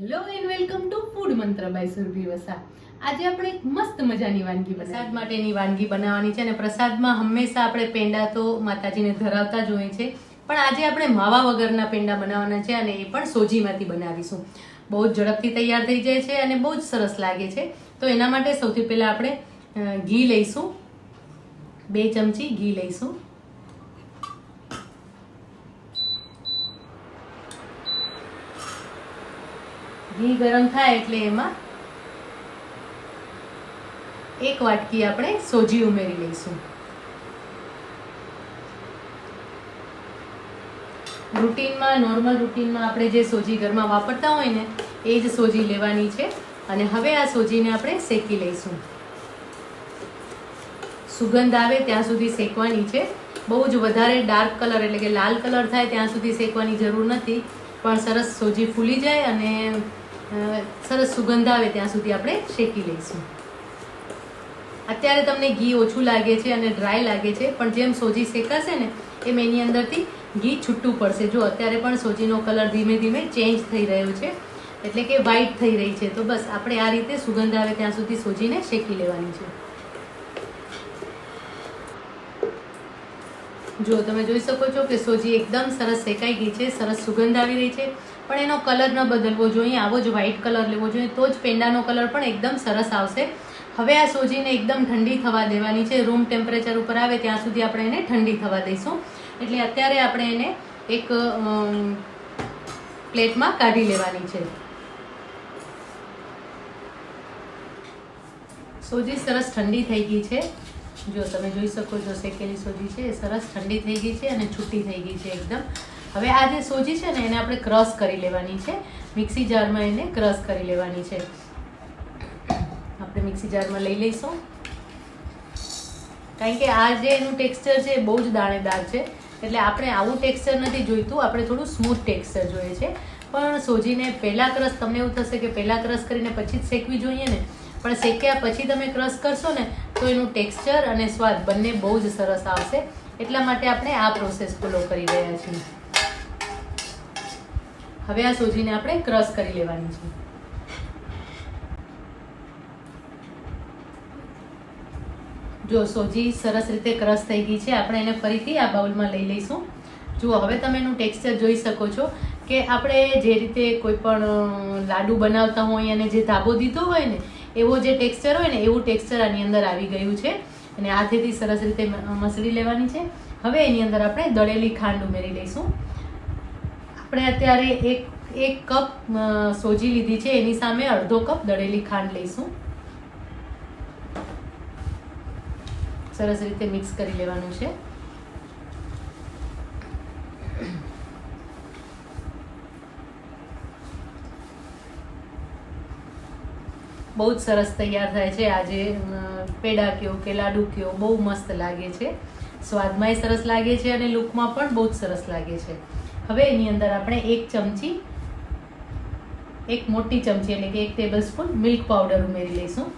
Hello and welcome to food Mantra by Surbhi Vasa આજે આપણે એક મસ્ત મજાની વાનગી પ્રસાદ માટેની વાનગી બનાવવાની છે અને પ્રસાદમાં હંમેશા આપણે પેંડા તો માતાજીને ધરાવતા જ હોય છે પણ આજે આપણે માવા વગરના પેંડા બનાવવાના છે અને એ પણ સોજીમાંથી બનાવીશું. બહુ જ ઝડપથી તૈયાર થઈ જાય છે અને બહુ જ સરસ લાગે છે. તો એના માટે સૌથી પહેલાં આપણે ઘી લઈશું. બે ચમચી ઘી લઈશું. ઘી ગરમ થાય એટલે એમાં એક વાટકી આપણે સોજી ઉમેરી લઈશું. રૂટીનમાં, નોર્મલ રૂટીનમાં આપણે જે સોજી ઘરમાં વાપરતા હોય ને, એ જ સોજી લેવાની છે. અને હવે આ સોજીને આપણે શેકી લઈશું. સુગંધ આવે ત્યાં સુધી શેકવાની છે. બહુ જ વધારે ડાર્ક કલર એટલે કે લાલ કલર થાય ત્યાં સુધી શેકવાની જરૂર નથી. પણ સરસ સોજી ફૂલી જાય અને સરસ સુગંધ આવે ત્યાં સુધી આપણે શેકી લઈશું. અત્યારે તમને ઘી ઓછું લાગે છે અને ડ્રાય લાગે છે, પણ જેમ સોજી શેકાશે ને, એમ એની અંદરથી ઘી છૂટું પડશે. જો અત્યારે પણ સોજીનો કલર ધીમે ધીમે ચેન્જ થઈ રહ્યો છે, એટલે કે વ્હાઈટ થઈ રહી છે, તો બસ આપણે આ રીતે સુગંધ આવે ત્યાં સુધી સોજીને શેકી લેવાની છે. જો તમે જોઈ શકો છો કે સોજી એકદમ સરસ શેકાઈ ગઈ છે, સરસ સુગંધ આવી રહી છે, પણ એનો કલર ન બદલવો જોઈએ, આવો જ વ્હાઇટ કલર લેવો જોઈએ, તો જ પેંડાનો કલર પણ એકદમ સરસ આવશે. હવે આ સોજીને એકદમ ઠંડી થવા દેવાની છે, રૂમ ટેમ્પરેચર ઉપર આવે ત્યાં સુધી આપણે એને ઠંડી થવા દઈશું. એટલે અત્યારે આપણે એને એક પ્લેટમાં કાઢી લેવાની છે. સોજી સરસ ઠંડી થઈ ગઈ છે. જો તમે જોઈ શકો છો શેકેલી સોજી છે, એ સરસ ઠંડી થઈ ગઈ છે અને છૂટી થઈ ગઈ છે એકદમ. હવે આ જે સોજી છે ને, એને આપણે ક્રશ કરી લેવાની છે. મિક્સી જારમાં એને ક્રશ કરી લેવાની છે. આપણે મિક્સી જારમાં લઈ લઈશું. કારણ કે આ જે એનું ટેક્સચર છે બહુ જ દાણેદાર છે. એટલે આપણે આવું ટેક્સચર નથી જોઈતું, આપણે થોડું સ્મૂથ ટેક્સચર જોઈએ છે. પણ સોજીને પહેલાં ક્રશ, તમને એવું થશે કે પહેલાં ક્રશ કરીને પછી જ શેકવી જોઈએ ને. પણ શેક્યા પછી તમે ક્રશ કરશો ને તો એનું ટેક્સચર અને સ્વાદ બંને બહુ જ સરસ આવશે. એટલા માટે આપણે આ પ્રોસેસ ફોલો કરી રહ્યા છીએ. હવે આ સોજીને આપણે ક્રશ કરી લેવાની છે. જો સોજી સરસ રીતે ક્રશ થઈ ગઈ છે, આપણે એને ફરીથી આ બાઉલમાં લઈ લઈશું. જુઓ, હવે તમે એનું ટેક્સચર જોઈ શકો છો કે આપણે જે રીતે કોઈ પણ લાડુ બનાવતા હોય અને જે ધાબો દીધો હોય ને એવો જે ટેક્સચર હોય ને એવું ટેક્સચર આની અંદર આવી ગયું છે. અને હાથેથી સરસ રીતે મસળી લેવાની છે. હવે એની અંદર આપણે દળેલી ખાંડ ઉમેરી લઈશું. આપણે અત્યારે એક એક કપ સોજી લીધી છે. એની સામે અડધો કપ દળેલી ખાંડ લઈશું. સરસ રીતે મિક્સ કરી લેવાનું છે. બહુ જ સરસ તૈયાર થાય છે. આજે પેડા કયો કે લાડુ કયો બહુ મસ્ત લાગે છે. સ્વાદમાંય સરસ લાગે છે અને લુકમાં પણ બહુ જ સરસ લાગે છે. હવે એની અંદર આપણે એક ચમચી, એક મોટી ચમચી એટલે કે એક ટેબલ સ્પૂન મિલ્ક પાવડર ઉમેરી લઈશું.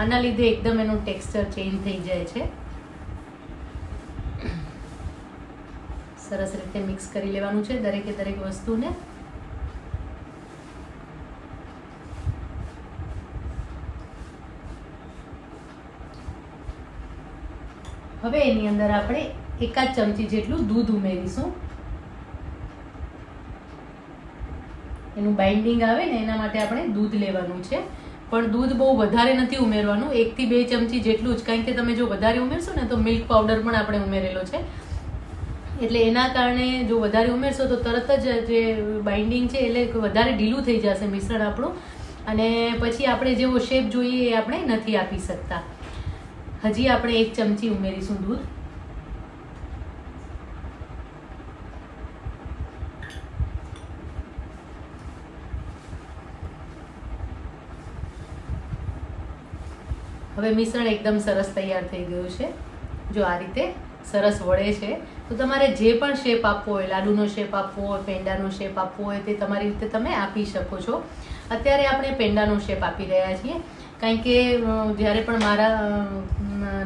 આના લીધે એકદમ એનું ટેક્સચર ચેન્જ થઈ જાય છે. સરસ રીતે મિક્સ કરી લેવાનું છે દરેકે દરેક વસ્તુને. હવે એની અંદર આપણે એકાદ ચમચી જેટલું દૂધ ઉમેરીશું. એનું બાઇન્ડિંગ આવે ને, એના માટે આપણે દૂધ લેવાનું છે. પણ દૂધ બહુ વધારે નથી ઉમેરવાનું. એકથી બે ચમચી જેટલું જ. કારણ કે તમે જો વધારે ઉમેરશો ને, તો મિલ્ક પાવડર પણ આપણે ઉમેરેલો છે. એટલે એના કારણે જો વધારે ઉમેરશો, તો તરત જ જે બાઇન્ડિંગ છે, એટલે વધારે ઢીલું થઈ જશે મિશ્રણ આપણું. અને પછી આપણે જેવો શેપ જોઈએ એ આપણે નથી આપી શકતા. હજી આપણે એક ચમચી ઉમેરીશું દૂધ. હવે મિશ્રણ એકદમ સરસ તૈયાર થઈ ગયું છે. જો આ રીતે સરસ વળે છે, તો તમારે જે પણ શેપ આપવો હોય, લાડુનો શેપ આપવો હોય, પેંડાનો શેપ આપવો હોય, તે તમારી રીતે તમે આપી શકો છો. અત્યારે આપણે પેંડાનો શેપ આપી રહ્યા છીએ. કારણ કે જ્યારે પણ મારા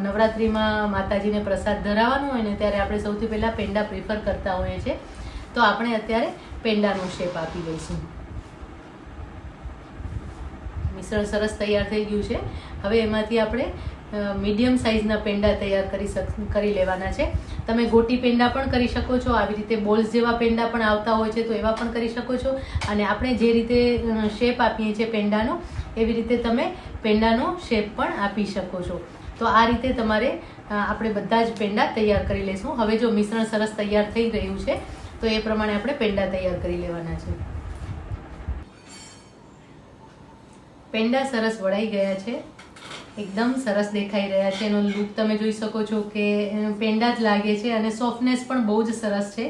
નવરાત્રિમાં માતાજીને પ્રસાદ ધરાવવાનો હોય ને ત્યારે આપણે સૌથી પહેલાં પેંડા પ્રિફર કરતા હોઈએ છીએ. તો આપણે અત્યારે પેંડાનો શેપ આપી દઈશું. મિશ્રણ સરસ તૈયાર થઈ ગયું છે. હવે એમાંથી આપણે મીડિયમ સાઇઝના પેંડા તૈયાર કરી શક કરી લેવાના છે. તમે ગોટી પેંડા પણ કરી શકો છો. આવી રીતે બોલ્સ જેવા પેંડા પણ આવતા હોય છે તો એવા પણ કરી શકો છો. અને આપણે જે રીતે શેપ આપીએ છીએ પેંડાનો, એવી રીતે તમે પેંડાનો શેપ પણ આપી શકો છો. તો આ રીતે તમારે આપણે બધા જ પેંડા તૈયાર કરી લઈશું. હવે જો મિશ્રણ સરસ તૈયાર થઈ ગયું છે, તો એ પ્રમાણે આપણે પેંડા તૈયાર કરી લેવાના છે. પેંડા સરસ વળાઈ ગયા છે. એકદમ સરસ દેખાઈ રહ્યા છે. એનો લુક તમે જોઈ શકો છો કે પેંડા જ લાગે છે અને સોફ્ટનેસ પણ બહુ જ સરસ છે.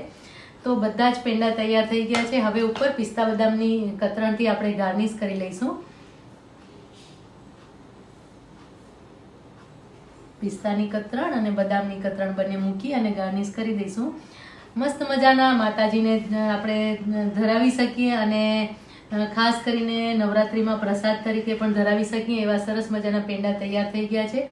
તો બધા જ પેંડા તૈયાર થઈ ગયા છે. હવે ઉપર પિસ્તા બદામની કતરણથી આપણે ગાર્નિશ કરી લઈશું. પિસ્તાની કતરણ અને બદામની કતરણ બંને મૂકી અને ગાર્નિશ કરી દઈશું. મસ્ત મજાના માતાજીને આપણે ધરાવી શકીએ અને ખાસ કરીને નવરાત્રિમાં પ્રસાદ તરીકે પણ ધરાવી શકીએ એવા સરસ મજાના પેંડા તૈયાર થઈ ગયા છે.